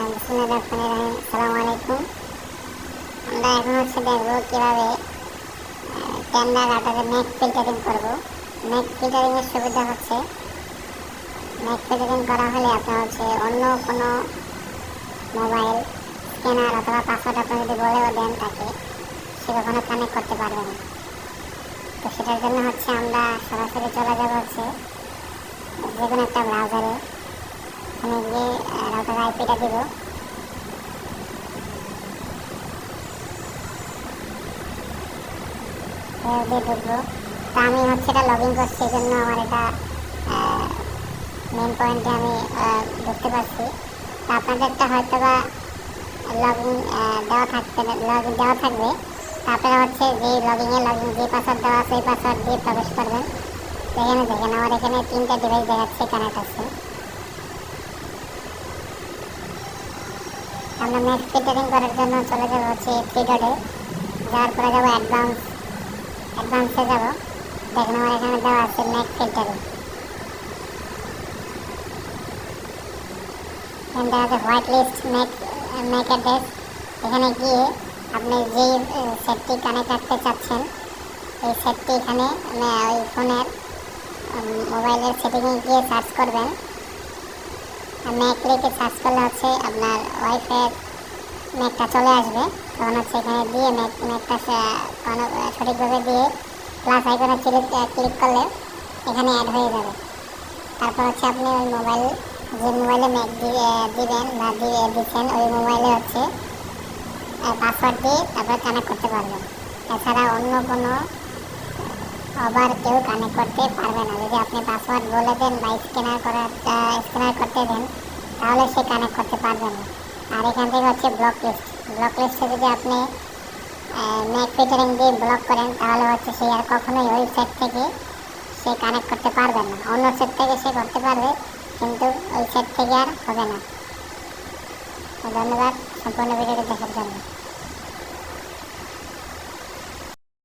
আমরা এখন হচ্ছে দেখব কীভাবে ক্যামেরা ফিল্টারিং করব। ম্যাক ফিল্টারিং সুবিধা হচ্ছে, ম্যাক ফিল্টারিং করা হলে আপনার হচ্ছে অন্য কোনো মোবাইল, স্ক্যানার অথবা আপনি যদি বলেও দেন তাকে, সে কখনো কানেক্ট করতে পারবে তো সেটার জন্য হচ্ছে আমরা সরাসরি চলে যাব হচ্ছে, যে কোনো একটা ব্রাউজারে ওখানে গিয়ে রাউটার আইপিটা দিব। ঢুকবো। তো আমি হচ্ছে এটা লগ ইন করছি, এই জন্য আমার এটা মেন পয়েন্টে আমি দেখতে পাচ্ছি তো আপনাদেরটা হয়তো বা লগ ইন দেওয়া থাকবে লগ ইন দেওয়া থাকবে। আপনারা হচ্ছে যে লগ ইনে লগ যে পাসওয়ার্ড দেওয়া সেই পাসওয়ার্ড দিয়ে প্রবেশ করবেন। তো এখানে দেখেন, আমার এখানে তিনটা ডিভাইস দেখাচ্ছে কানেক্ট আছে। আমরা ম্যাক্স ফিল্টারিং করার জন্য চলে যাব হচ্ছে ডটে যাওয়ার পরে যাব অ্যাডভান্স অ্যাডভান্সে যাব। দেখেন আমার এখানে দেওয়া আছে ম্যাক ফিল্টারিং এখানে দেওয়া আছে white list MAC MAC address এখানে গিয়ে আপনি যেই সেটটি কানেক্ট রাখতে চাচ্ছেন, এই সেটটি এখানে ওই ফোনের মোবাইলের সেটিংয়ে গিয়ে সার্চ করবেন। ম্যাক লিখে সার্চ করলে আপনার ওয়াইফাইয়ের ম্যাকটা চলে আসবে। তখন হচ্ছে দিয়ে ম্যাক দিয়ে প্লাস আইকনে ক্লিক ক্লিক করলে এখানে অ্যাড হয়ে যাবে। তারপর হচ্ছে আপনি ওই মোবাইল যে মোবাইলে ম্যাক দিবেন বা দিয়ে ওই মোবাইলে হচ্ছে পাসওয়ার্ড দিয়ে কানেক্ট করতে পারবেন। এছাড়া অন্য কোনো আবার কেউ কানেক্ট করতে পারবে না। যদি আপনি পাসওয়ার্ড বলে দেন বা স্ক্যানার করার স্ক্যানার করতে দেন, তাহলে সে কানেক্ট করতে পারবে না। আর এখান থেকে হচ্ছে ব্লক লিস্ট ব্লক লিস্টে যদি আপনি ম্যাক ফিল্টারিং দিয়ে ব্লক করেন, তাহলে হচ্ছে সে আর কখনোই ওই সেট থেকে সে কানেক্ট করতে পারবে না। অন্য সেট থেকে সে করতে পারবে, কিন্তু ওই সেট থেকে আর হবে না। ধন্যবাদ। সম্পূর্ণ ভিডিওটি দেখার জন্য।